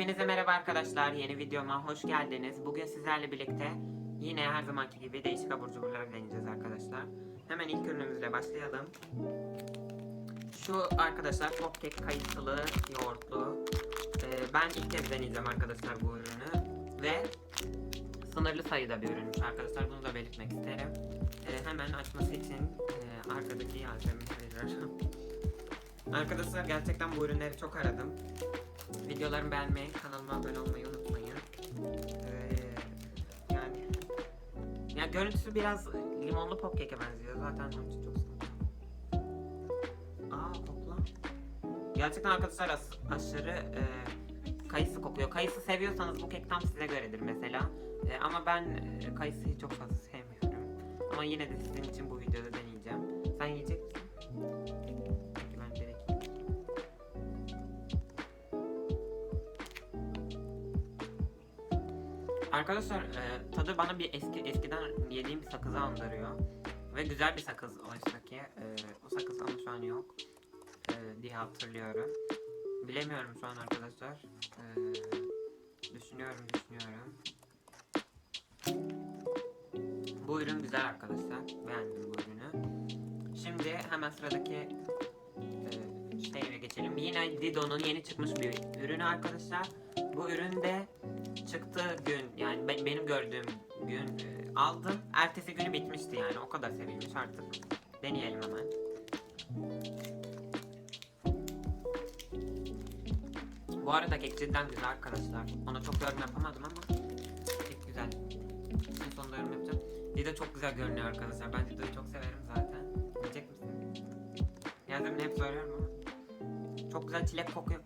Hepinize merhaba arkadaşlar. Yeni videoma hoş geldiniz. Bugün sizlerle birlikte yine her zamanki gibi değişik abur cuburları deneyeceğiz arkadaşlar. Hemen ilk ürünümüzle başlayalım. Şu arkadaşlar popkek kayısılı yoğurtlu. Ee, ben ilk kez deneyeceğim arkadaşlar bu ürünü. Ve sınırlı sayıda bir ürünmüş arkadaşlar. Bunu da belirtmek isterim. Ee, hemen açması için e, arkadaki malzemeleri Arkadaşlar gerçekten bu ürünleri çok aradım. Videolarımı beğenmeyi, kanalıma abone olmayı unutmayın. Ee, yani ya görüntüsü biraz limonlu popkeke benziyor. Zaten için çok sıkıntı. Aa kokla. Gerçekten arkadaşlar as- aşırı e, kayısı kokuyor. Kayısı seviyorsanız bu kek tam size göredir mesela. E, ama ben e, kayısıyı çok fazla sevmiyorum. Ama yine de sizin için bu videoda deneyeceğim. Sen yiyecek Arkadaşlar e, tadı bana bir eski eskiden yediğim bir sakızı andırıyor. Ve güzel bir sakız oysa ki. E, o sakız ama şu an yok. E, diye hatırlıyorum. Bilemiyorum şu an arkadaşlar. E, düşünüyorum düşünüyorum. Bu ürün güzel arkadaşlar. Beğendim bu ürünü. Şimdi hemen sıradaki e, şeye geçelim. Yine Dido'nun yeni çıkmış bir ürünü arkadaşlar. Bu üründe çıktığı gün yani be- benim gördüğüm gün e, aldım. Ertesi günü bitmişti yani o kadar sevilmiş artık. Deneyelim hemen. Bu arada kek cidden güzel arkadaşlar. Ona çok yorum yapamadım ama kek güzel. En sonunda yorum yapacağım. Dido çok güzel görünüyor arkadaşlar. Ben Dido'yu çok severim zaten. Yiyecek misin? Yasemin hep söylüyorum ama. Çok güzel çilek kokuyor.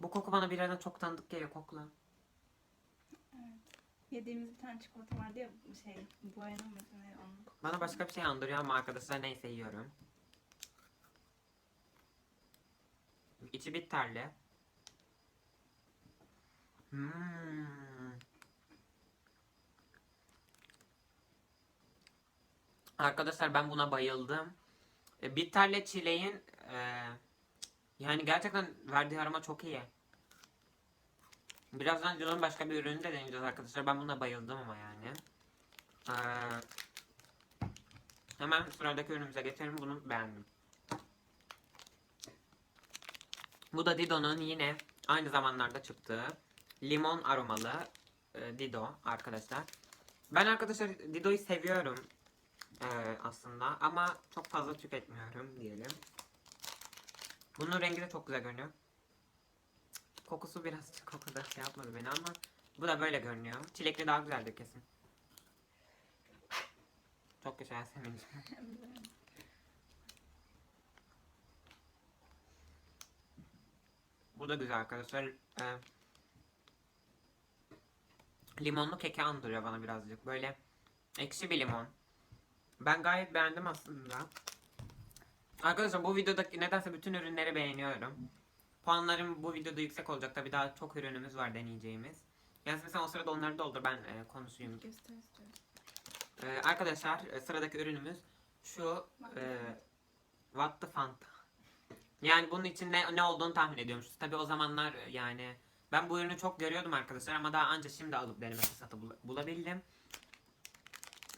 Bu koku bana bir yerden çok tanıdık geliyor kokla. Yediğimiz bir tane çikolata vardı ya şey mesela onun kokusu. Bana başka bir şey andırıyor ama arkadaşlar neyse yiyorum. İçi bitterli. Hmm. Arkadaşlar ben buna bayıldım. E, bitterle çileğin e, yani gerçekten verdiği aroma çok iyi. Birazdan Dilo'nun başka bir ürünü de deneyeceğiz arkadaşlar. Ben buna bayıldım ama yani. Ee, hemen sıradaki ürünümüze geçelim. Bunu beğendim. Bu da Dido'nun yine aynı zamanlarda çıktığı limon aromalı e, Dido arkadaşlar. Ben arkadaşlar Dido'yu seviyorum e, aslında ama çok fazla tüketmiyorum diyelim. Bunun rengi de çok güzel görünüyor. Kokusu biraz kokuda şey yapmadı beni ama bu da böyle görünüyor. Çilekli daha güzeldir kesin. Çok güzel Yasemin'ciğim. Bu da güzel arkadaşlar. Ee, limonlu keke andırıyor bana birazcık. Böyle ekşi bir limon. Ben gayet beğendim aslında. Arkadaşlar bu videodaki nedense bütün ürünleri beğeniyorum. Puanlarım bu videoda yüksek olacak. Tabi daha çok ürünümüz var deneyeceğimiz. Yasemin sen o sırada onları doldur ben e, konuşayım. Göster istiyorum. Ee, arkadaşlar e, sıradaki ürünümüz şu e, What the Fanta. Yani bunun için ne, ne olduğunu tahmin ediyormuşuz. Tabi o zamanlar e, yani ben bu ürünü çok görüyordum arkadaşlar ama daha anca şimdi alıp deneme fırsatı bul- bulabildim.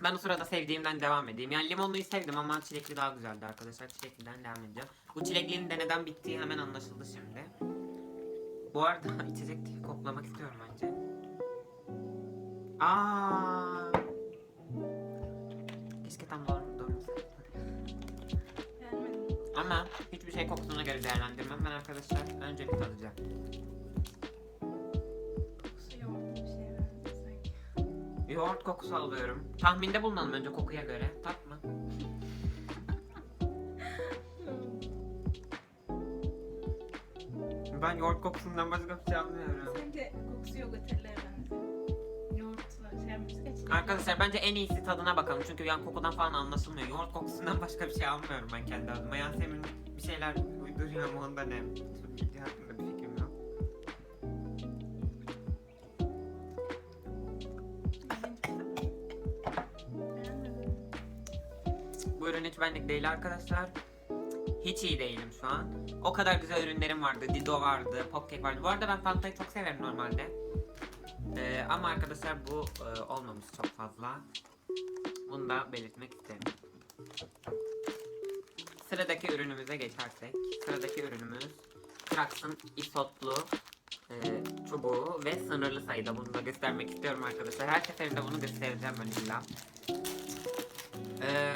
Ben o sırada sevdiğimden devam edeyim. Yani limonluyu sevdim ama çilekli daha güzeldi arkadaşlar. Çilekliden devam edeceğim. Bu çileklinin de neden bittiği hemen anlaşıldı şimdi. Bu arada içecek diye koklamak istiyorum önce. Aa! Keşke tam doğru doğru. Ama hiçbir şey kokusuna göre değerlendirmem. Ben arkadaşlar önce bir tadacağım. Yoğurt kokusu alıyorum. Tahminde bulunalım önce kokuya göre. Tatma. Ben yoğurt kokusundan başka bir şey almıyorum. Sanki kokusu yogurtellere benziyor. Yoğurtla şey çilekli. Arkadaşlar bence en iyisi tadına bakalım. Çünkü yani kokudan falan anlaşılmıyor. Yoğurt kokusundan başka bir şey almıyorum ben kendi adıma. Yasemin bir şeyler uyduruyor ama ondan? Video hakkında bir fikrim Bu ürün hiç benlik değil arkadaşlar. Hiç iyi değilim şu an. O kadar güzel ürünlerim vardı. Dido vardı, Popcake vardı. Bu arada ben Fanta'yı çok severim normalde. Ee, ama arkadaşlar bu e, olmamış çok fazla. Bunu da belirtmek isterim. Sıradaki ürünümüze geçersek. Sıradaki ürünümüz Krax'ın isotlu e, çubuğu ve sınırlı sayıda. Bunu da göstermek istiyorum arkadaşlar. Her seferinde bunu göstereceğim ben illa. Ee,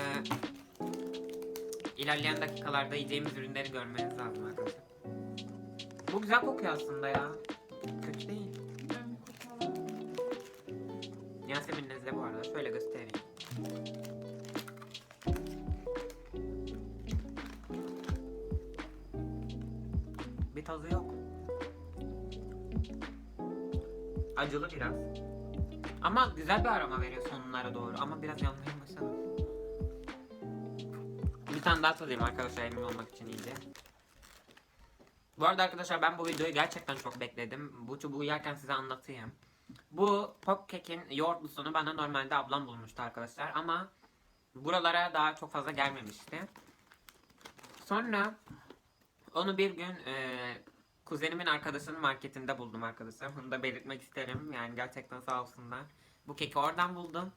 ilerleyen dakikalarda yiyeceğimiz ürünleri görmeniz lazım arkadaşlar. Bu güzel kokuyor aslında ya. Kötü değil. Ben koku alamıyorum. Yasemin Nezle bu arada. Şöyle göstereyim. Bir tadı yok. Acılı biraz. Ama güzel bir aroma veriyor sonlara doğru. Ama biraz yanmaya tane daha tadayım arkadaşlar emin olmak için iyice. Bu arada arkadaşlar ben bu videoyu gerçekten çok bekledim. Bu çubuğu yerken size anlatayım. Bu Popcake'in yoğurtlusunu bana normalde ablam bulmuştu arkadaşlar ama buralara daha çok fazla gelmemişti. Sonra onu bir gün e, kuzenimin arkadaşının marketinde buldum arkadaşlar. Bunu da belirtmek isterim. Yani gerçekten sağ olsunlar. Bu keki oradan buldum.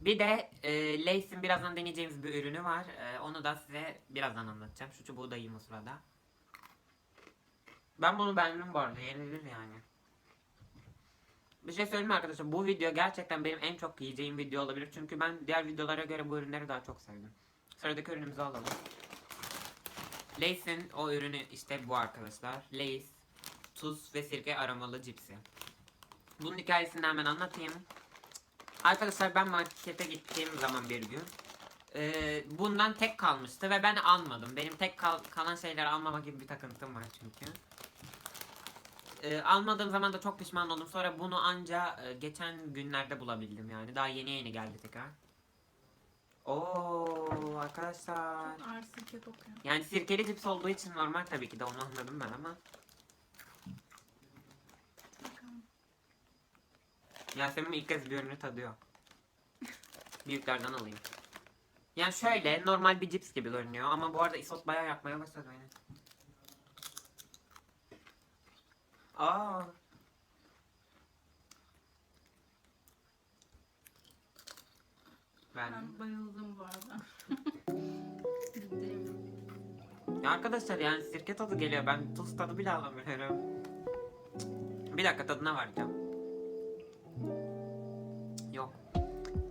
Bir de e, Lay's'in birazdan deneyeceğimiz bir ürünü var. E, onu da size birazdan anlatacağım. Şu çubuğu da yiyeyim o sırada. Ben bunu beğendim bu arada. Yenilir yani. Bir şey söyleyeyim arkadaşlar? Bu video gerçekten benim en çok yiyeceğim video olabilir. Çünkü ben diğer videolara göre bu ürünleri daha çok sevdim. Sıradaki ürünümüzü alalım. Lay's'in o ürünü işte bu arkadaşlar. Lay's tuz ve sirke aromalı cipsi. Bunun hikayesini hemen anlatayım. Arkadaşlar ben markete gittiğim zaman bir gün e, bundan tek kalmıştı ve ben almadım. Benim tek kal- kalan şeyleri almama gibi bir takıntım var çünkü. E, almadığım zaman da çok pişman oldum. Sonra bunu anca e, geçen günlerde bulabildim yani. Daha yeni yeni geldi tekrar. Oo arkadaşlar. Ağır sirke. Yani sirkeli cips olduğu için normal tabii ki de onu anladım ben ama. Bakalım. Yasemin ilk kez bir ürünü tadıyor. Büyüklerden alayım. Yani şöyle normal bir cips gibi görünüyor ama bu arada isot bayağı yapmaya başladı beni. Aa. Ben. Ben bayıldım bu arada. Ciddiyim. Ya arkadaşlar yani sirke tadı geliyor. Ben tuz tadı bile alamıyorum. Bir dakika tadına varacağım.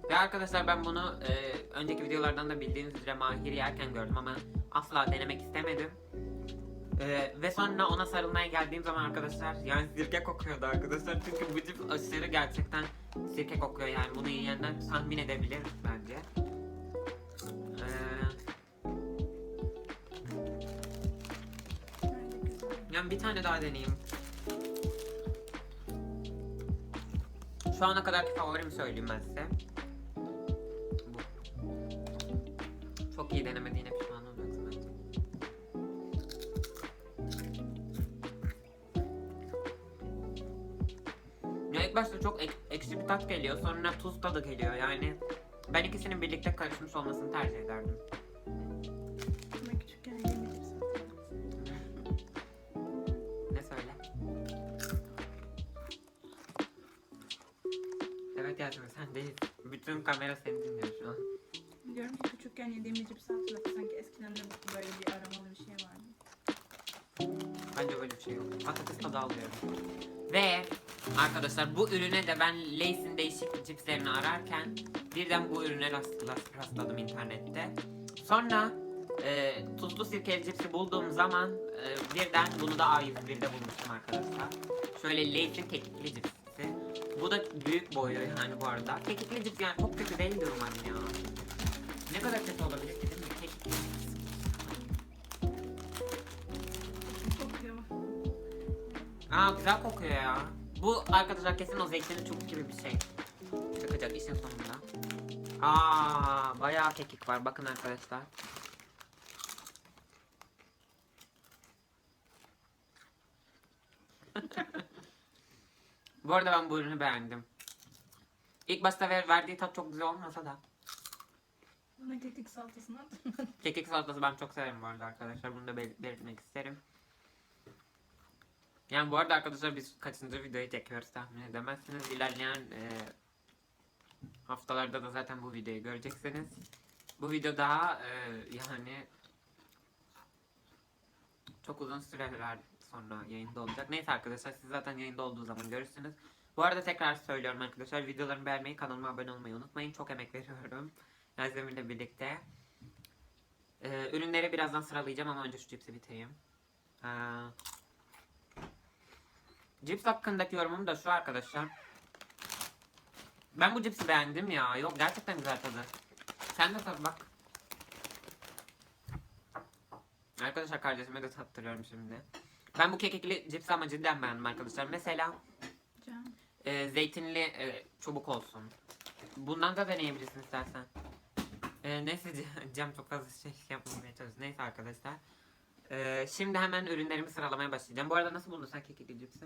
Ve arkadaşlar ben bunu e, önceki videolardan da bildiğiniz üzere Mahir yerken gördüm ama asla denemek istemedim. E, ve sonra ona sarılmaya geldiğim zaman arkadaşlar yani sirke kokuyordu arkadaşlar çünkü bu cips aşırı gerçekten sirke kokuyor yani bunu yiyenler tahmin edebilir bence. Güzel. Yani bir tane daha deneyeyim. Şu ana kadarki favorimi söyleyeyim ben size. Çok iyi denemediğine pişman olacaksın bence. Ya ilk başta çok ek- ekşi bir tat geliyor. Sonra tuz tadı geliyor. Yani ben ikisinin birlikte karışmış olmasını tercih ederdim. Ama küçükken yemedim zaten. Ne söyle? Evet Yasemin sen değil. Bütün kamera seni dinliyor şu an. Diyorum ki küçükken yediğim bir cipsi hatırlattı. Sanki eskiden de böyle bir aromalı bir şey vardı. Bence böyle bir şey yok. Patates tadı alıyorum. Ve arkadaşlar bu ürüne de ben Lay's'in değişik cipslerini ararken birden bu ürüne rast, rast- rastladım internette. Sonra e, tuzlu sirkeli cipsi bulduğum zaman e, birden bunu da A101'de bulmuştum arkadaşlar. Şöyle Lay's'in kekikli cipsi. Bu da büyük boyu yani bu arada. Kekikli cips yani çok kötü değildir umarım ya. Ne kadar kötü olabilir ki değil mi? Kokuyor. Aa güzel kokuyor ya. Bu arkadaşlar kesin o zeytinli çubuk gibi bir şey. Çıkacak işin sonunda. Aa bayağı kekik var bakın arkadaşlar. bu arada ben bu ürünü beğendim. İlk başta ver, verdiği tat çok güzel olmasa da. Kekik salatasını at. Kekik salatası ben çok severim bu arada arkadaşlar. Bunu da bel- belirtmek isterim. Yani bu arada arkadaşlar biz kaçıncı videoyu çekiyoruz tahmin edemezsiniz. İlerleyen e, haftalarda da zaten bu videoyu göreceksiniz. Bu video daha e, yani çok uzun süreler sonra yayında olacak. Neyse arkadaşlar siz zaten yayında olduğu zaman görürsünüz. Bu arada tekrar söylüyorum arkadaşlar videolarımı beğenmeyi, kanalıma abone olmayı unutmayın. Çok emek veriyorum. Yasemin'le birlikte. Ee, ürünleri birazdan sıralayacağım ama önce şu cipsi bitireyim. Ee, cips hakkındaki yorumum da şu arkadaşlar. Ben bu cipsi beğendim ya. Yok gerçekten güzel tadı. Sen de tat bak. Arkadaşlar kardeşime de tattırıyorum şimdi. Ben bu kekikli cipsi ama cidden beğendim arkadaşlar. Mesela Can. e, zeytinli e, çubuk olsun. Bundan da deneyebilirsin istersen. E, neyse Cem çok fazla şey yapmamaya çalışıyor. Neyse arkadaşlar. E, şimdi hemen ürünlerimi sıralamaya başlayacağım. Bu arada nasıl buldun sen kekikli cipsi?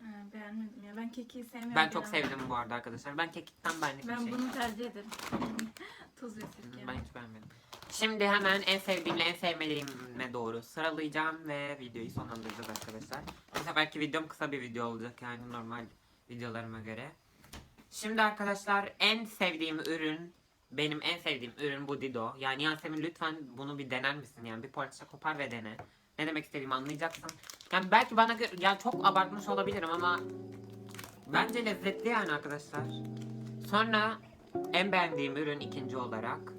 Ha, beğenmedim ya. Ben kekiği sevmiyorum. Ben çok genelde. sevdim bu arada arkadaşlar. Ben kekikten benlik bir Ben şey. bunu tercih ederim. Tuz ve sirke. Ben hiç beğenmedim. Şimdi hemen en sevdiğimle en sevmediğime doğru sıralayacağım ve videoyu sonlandıracağız arkadaşlar. Bu seferki videom kısa bir video olacak yani normal videolarıma göre. Şimdi arkadaşlar en sevdiğim ürün benim en sevdiğim ürün bu Dido. Yani Yasemin lütfen bunu bir dener misin? Yani bir parça kopar ve dene. Ne demek istediğimi anlayacaksın. Yani belki bana yani çok abartmış olabilirim ama bence lezzetli yani arkadaşlar. Sonra en beğendiğim ürün ikinci olarak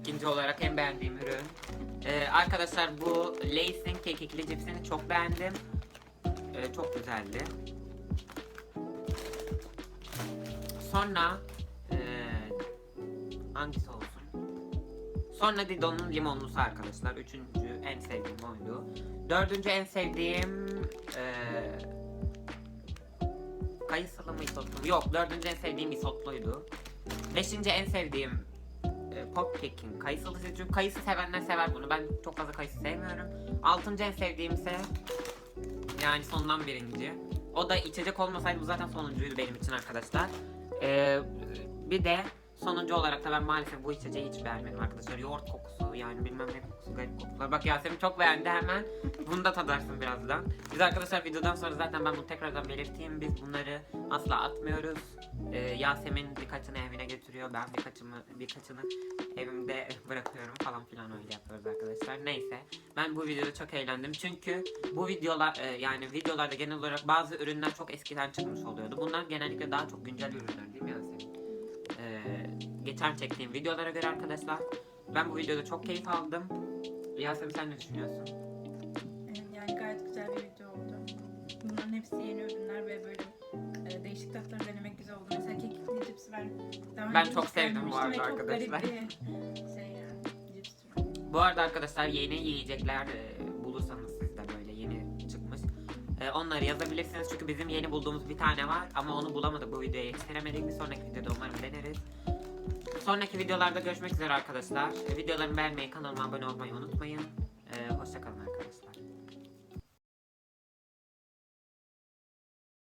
İkinci olarak en beğendiğim ürün. Ee, arkadaşlar bu Lay's'in kekikli cipsini çok beğendim. Ee, çok güzeldi. Sonra ee, hangisi olsun? Sonra Dido'nun limonlusu arkadaşlar. Üçüncü en sevdiğim oydu. Dördüncü en sevdiğim ee, kayısılı mı isotlu? Yok dördüncü en sevdiğim isotluydu. Beşinci en sevdiğim e, pop cake'in kayısılı çünkü kayısı sevenler sever bunu. Ben çok fazla kayısı sevmiyorum. Altıncı en sevdiğim ise yani sondan birinci. O da içecek olmasaydı bu zaten sonuncuydu benim için arkadaşlar. Ee, bir de sonuncu olarak da ben maalesef bu içeceği hiç beğenmedim arkadaşlar. Yoğurt kokusu yani bilmem ne garip kokular. Bak Yasemin çok beğendi hemen. Bunu da tadarsın birazdan. Biz arkadaşlar videodan sonra zaten ben bunu tekrardan belirteyim. Biz bunları asla atmıyoruz. Ee, Yasemin birkaçını evine götürüyor. Ben birkaçımı birkaçını evimde bırakıyorum falan filan öyle yapıyoruz arkadaşlar. Neyse. Ben bu videoda çok eğlendim. Çünkü bu videolar e, yani videolarda genel olarak bazı ürünler çok eskiden çıkmış oluyordu. Bunlar genellikle daha çok güncel ürünler değil mi Yasemin? Ee, geçen çektiğim videolara göre arkadaşlar. Ben bu videoda çok keyif aldım. Yasemin sen ne düşünüyorsun? Evet, Yani gayet güzel bir video oldu. Bunların hepsi yeni ürünler ve böyle e, değişik tatları denemek güzel oldu. Mesela kekikli cipsi ben daha Ben önce çok hiç sevdim bu denememiştim arada ve çok garip arkadaşlar. bir şey yani cips türü. Bu arada arkadaşlar yeni yiyecekler e, bulursanız siz de böyle yeni çıkmış. e, onları yazabilirsiniz çünkü bizim yeni bulduğumuz bir tane var ama onu bulamadık bu videoya yetiştiremedik. Bir sonraki videoda umarım deneriz. Sonraki videolarda görüşmek üzere arkadaşlar. Videolarımı beğenmeyi, kanalıma abone olmayı unutmayın. E, hoşçakalın.